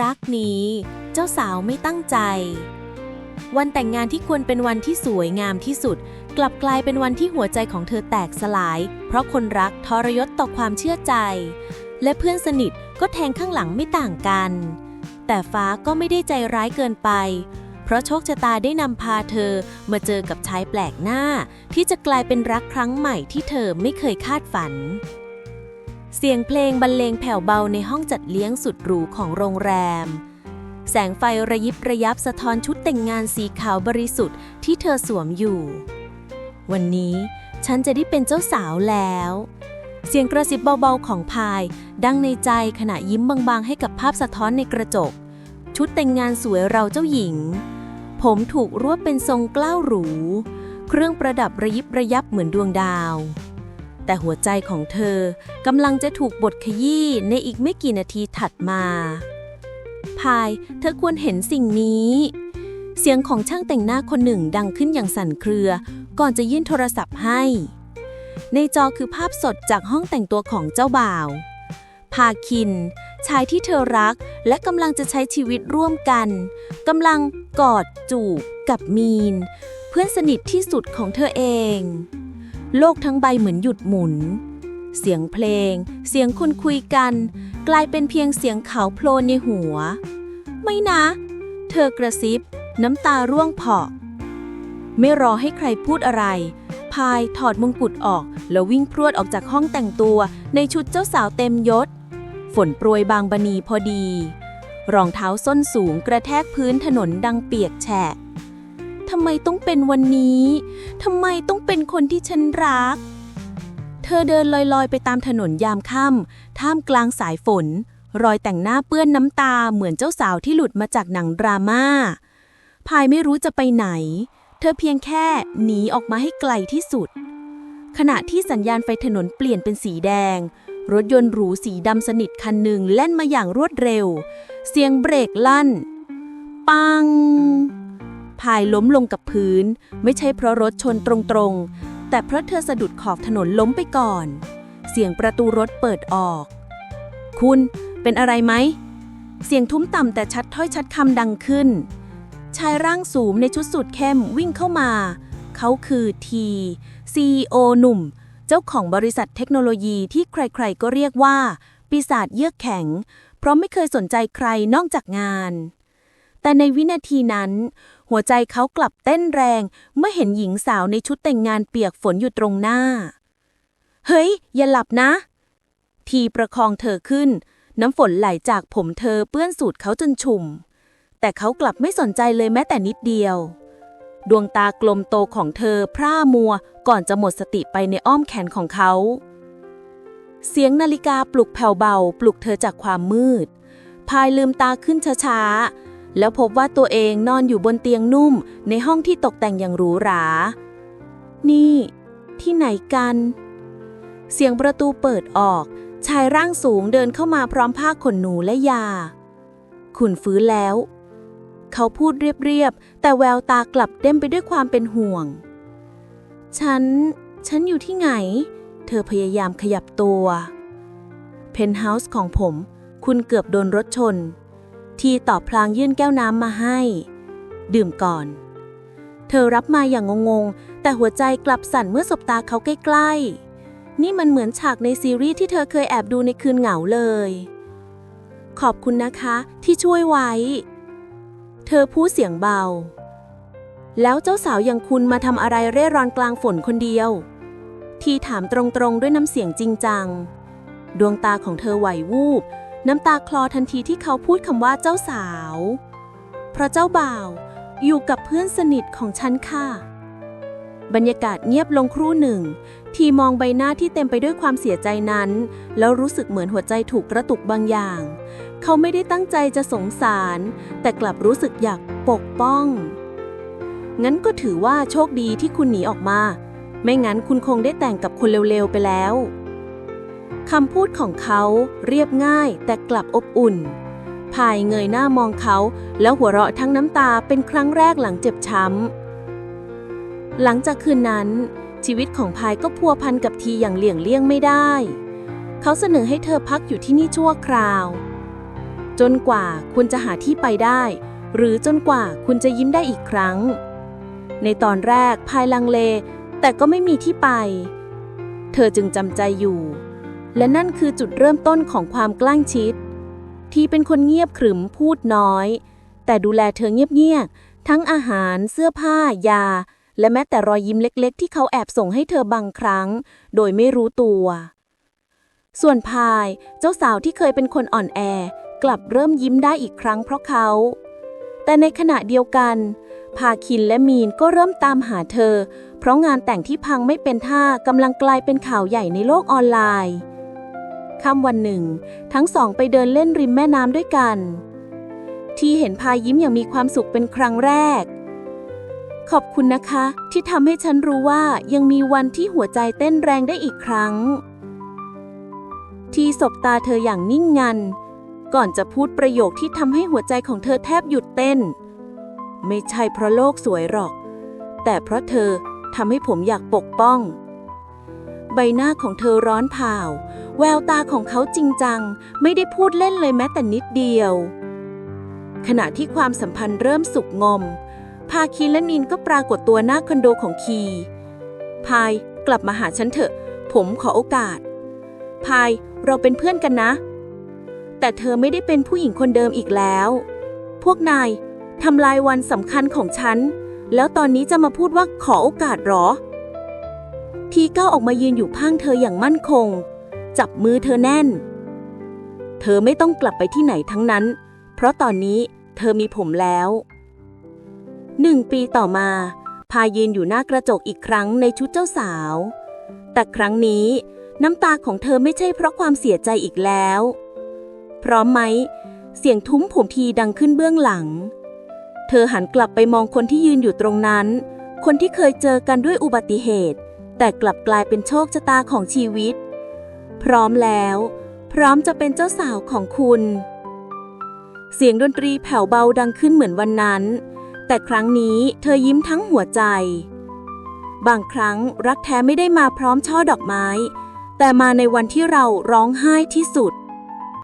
รักนี้ เจ้าสาวไม่ตั้งใจ วันแต่งงานที่ควรเป็นวันที่สวยงามที่สุด กลับกลายเป็นวันที่หัวใจของเธอแตกสลาย เพราะคนรักทรยศต่อความเชื่อใจ และเพื่อนสนิทก็แทงข้างหลังไม่ต่างกัน แต่ฟ้าก็ไม่ได้ใจร้ายเกินไป เพราะโชคชะตาได้นำพาเธอมาเจอกับชายแปลกหน้า ที่จะกลายเป็นรักครั้งใหม่ที่เธอไม่เคยคาดฝัน เสียงเพลงบรรเลงแผ่วเบาในห้องจัดเลี้ยงสุดหรูของโรงแรม แสงไฟระยิบระยับสะท้อนชุดแต่งงานสีขาวบริสุทธิ์ที่เธอสวมอยู่ วันนี้ฉันจะได้เป็นเจ้าสาวแล้ว เสียงกระซิบเบาๆของพาย ดังในใจขณะยิ้มบางๆให้กับภาพสะท้อนในกระจก ชุดแต่งงานสวยเราเจ้าหญิง ผมถูกรวบเป็นทรงเกล้าวหรู เครื่องประดับระยิบระยับเหมือนดวงดาว แต่หัวใจของเธอกำลังจะถูกบดขยี้ในอีกไม่กี่นาทีถัดมา พาย เธอควรเห็นสิ่งนี้ เสียงของช่างแต่งหน้าคนหนึ่งดังขึ้นอย่างสั่นเครือ ก่อนจะยื่นโทรศัพท์ให้ ในจอคือภาพสดจากห้องแต่งตัวของเจ้าบ่าว พาคิน ชายที่เธอรักและกำลังจะใช้ชีวิตร่วมกันกำลังกอดจูบกับมีน เพื่อนสนิทที่สุดของเธอเอง โลกทั้งใบเหมือนหยุดหมุน เสียงเพลง เสียงคนคุยกัน กลายเป็นเพียงเสียงเขาโพลนในหัว ไม่นะ เธอกระซิบ น้ำตาร่วงเผาะไม่รอให้ใครพูดอะไร พายถอดมงกุฎออก แล้ววิ่งพรวดออกจากห้องแต่งตัวในชุดเจ้าสาวเต็มยศ ฝนโปรยบางบณีพอดี รองเท้าส้นสูงกระแทกพื้นถนนดังเปียกแฉะ ทำไมต้องเป็นวันนี้ทำไมต้องเป็นคนที่ฉันรัก เธอเดินลอยๆ ไปตามถนนยามค่ำท่ามกลางสายฝน รอยแต่งหน้าเปื้อนน้ำตาเหมือนเจ้าสาวที่หลุดมาจากหนังดราม่าพายไม่รู้จะไปไหน เธอเพียงแค่หนีออกมาให้ไกลที่สุด ขณะที่สัญญาณไฟถนนเปลี่ยนเป็นสีแดง รถยนต์หรูสีดำสนิทคันหนึ่งแล่นมาอย่างรวดเร็ว เสียงเบรกลั่น ปัง พายล้มลงกับพื้น ไม่ใช่เพราะรถชนตรงๆ แต่เพราะเธอสะดุดขอบถนนล้มไปก่อน เสียงประตูรถเปิดออก คุณเป็นอะไรไหม เสียงทุ้มต่ำแต่ชัดถ้อยชัดคำดังขึ้น ชายร่างสูงในชุดสูทเข้มวิ่งเข้ามา เขาคือทีซีโอหนุ่ม เจ้าของบริษัทเทคโนโลยีที่ใครๆก็เรียกว่า ปีศาจเยือกแข็ง เพราะไม่เคยสนใจใครนอกจากงานแต่ในวินาทีนั้น หัวใจเขากลับเต้นแรง เมื่อเห็นหญิงสาวในชุดแต่งงานเปียกฝนอยู่ตรงหน้า เฮ้ย อย่าหลับนะ ทีประคองเธอขึ้น น้ำฝนไหลจากผมเธอเปื้อนสูดเขาจนชุ่ม แต่เขากลับไม่สนใจเลยแม้แต่นิดเดียว ดวงตากลมโตของเธอพร่ามัวก่อนจะหมดสติไปในอ้อมแขนของเขา เสียงนาฬิกาปลุกแผ่วเบา ปลุกเธอจากความมืด พายลืมตาขึ้นช้าๆ แล้วพบว่าตัวเองนอนอยู่บนเตียงนุ่ม ในห้องที่ตกแต่งอย่างหรูหรา นี่ ที่ไหนกัน เสียงประตูเปิดออก ชายร่างสูงเดินเข้ามาพร้อมผ้าขนหนูและยาคุณฟื้นแล้ว เขาพูดเรียบๆ แต่แววตากลับเต็มไปด้วยความเป็นห่วง ฉัน ฉันอยู่ที่ไหน เธอพยายามขยับตัว เพนท์เฮาส์ของผม คุณเกือบโดนรถชน ทีตอบพลางยื่นแก้วน้ำมาให้ ดื่มก่อน เธอรับมาอย่างงงๆ แต่หัวใจกลับสั่นเมื่อสบตาเขาใกล้ๆ นี่มันเหมือนฉากในซีรีส์ที่เธอเคยแอบดูในคืนเหงาเลย ขอบคุณนะคะที่ช่วยไว้ เธอพูดเสียงเบา แล้วเจ้าสาวอย่างคุณมาทำอะไรเร่ร่อนกลางฝนคนเดียว ทีถามตรงๆด้วยน้ำเสียงจริงจัง ดวงตาของเธอไหววูบ น้ำตาคลอทันทีที่เขาพูดคำว่าเจ้าสาว เพราะเจ้าบ่าวอยู่กับเพื่อนสนิทของฉันค่ะ บรรยากาศเงียบลงครู่หนึ่ง ทีมองใบหน้าที่เต็มไปด้วยความเสียใจนั้น แล้วรู้สึกเหมือนหัวใจถูกกระตุกบางอย่าง เขาไม่ได้ตั้งใจจะสงสาร แต่กลับรู้สึกอยากปกป้อง งั้นก็ถือว่าโชคดีที่คุณหนีออกมา ไม่งั้นคุณคงได้แต่งกับคนเร็วๆไปแล้ว คำพูดของเขาเรียบง่ายแต่กลับอบอุ่น พายเงยหน้ามองเขา แล้วหัวเราะทั้งน้ำตาเป็นครั้งแรกหลังเจ็บช้ำ หลังจากคืนนั้น ชีวิตของพายก็พัวพันกับทีอย่างเลี่ยงเลี่ยงไม่ได้ เขาเสนอให้เธอพักอยู่ที่นี่ชั่วคราว จนกว่าคุณจะหาที่ไปได้ หรือจนกว่าคุณจะยิ้มได้อีกครั้ง ในตอนแรกพายลังเล แต่ก็ไม่มีที่ไป เธอจึงจำใจอยู่ และนั่นคือจุดเริ่มต้นของความใกล้ชิด ที่เป็นคนเงียบขรึมพูดน้อย แต่ดูแลเธอเงียบๆ ทั้งอาหาร เสื้อผ้า ยา และแม้แต่รอยยิ้มเล็ก ๆ ที่เขาแอบส่งให้เธอบางครั้ง โดยไม่รู้ตัว ส่วนพาย เจ้าสาวที่เคยเป็นคนอ่อนแอ กลับเริ่มยิ้มได้อีกครั้งเพราะเขา แต่ในขณะเดียวกัน พาคินและมีนก็เริ่มตามหาเธอ เพราะงานแต่งที่พังไม่เป็นท่ากำลังกลายเป็นข่าวใหญ่ในโลกออนไลน์ ค่ำวันหนึ่ง ทั้งสองไปเดินเล่นริมแม่น้ำด้วยกัน ที่เห็นพายยิ้มอย่างมีความสุขเป็นครั้งแรก ขอบคุณนะคะ ที่ทำให้ฉันรู้ว่ายังมีวันที่หัวใจเต้นแรงได้อีกครั้ง ที่สบตาเธออย่างนิ่งงัน ก่อนจะพูดประโยคที่ทำให้หัวใจของเธอแทบหยุดเต้น ไม่ใช่เพราะโลกสวยหรอก แต่เพราะเธอทำให้ผมอยากปกป้อง ใบหน้าของเธอร้อนเผา แววตาของเขาจริงจัง ไม่ได้พูดเล่นเลยแม้แต่นิดเดียว ขณะที่ความสัมพันธ์เริ่มสุกงอม พาคีและนินก็ปรากฏตัวหน้าคอนโดของคี พายกลับมาหาฉันเถอะ ผมขอโอกาส พายเราเป็นเพื่อนกันนะ แต่เธอไม่ได้เป็นผู้หญิงคนเดิมอีกแล้ว พวกนายทำลายวันสำคัญของฉัน แล้วตอนนี้จะมาพูดว่าขอโอกาสหรอ ทีก้าวออกมายืนอยู่ข้างเธออย่างมั่นคง จับมือเธอแน่น เธอไม่ต้องกลับไปที่ไหนทั้งนั้น เพราะตอนนี้เธอมีผมแล้วหนึ่งปีต่อมา พายืนอยู่หน้ากระจกอีกครั้งในชุดเจ้าสาว แต่ครั้งนี้น้ำตาของเธอไม่ใช่เพราะความเสียใจอีกแล้ว พร้อมไหม เสียงทุ้มผมทีดังขึ้นเบื้องหลัง เธอหันกลับไปมองคนที่ยืนอยู่ตรงนั้น คนที่เคยเจอกันด้วยอุบัติเหตุ แต่กลับกลายเป็นโชคชะตาของชีวิต พร้อมแล้ว พร้อมจะเป็นเจ้าสาวของคุณ เสียงดนตรีแผ่วเบาดังขึ้นเหมือนวันนั้น แต่ครั้งนี้เธอยิ้มทั้งหัวใจ บางครั้งรักแท้ไม่ได้มาพร้อมช่อดอกไม้ แต่มาในวันที่เราร้องไห้ที่สุด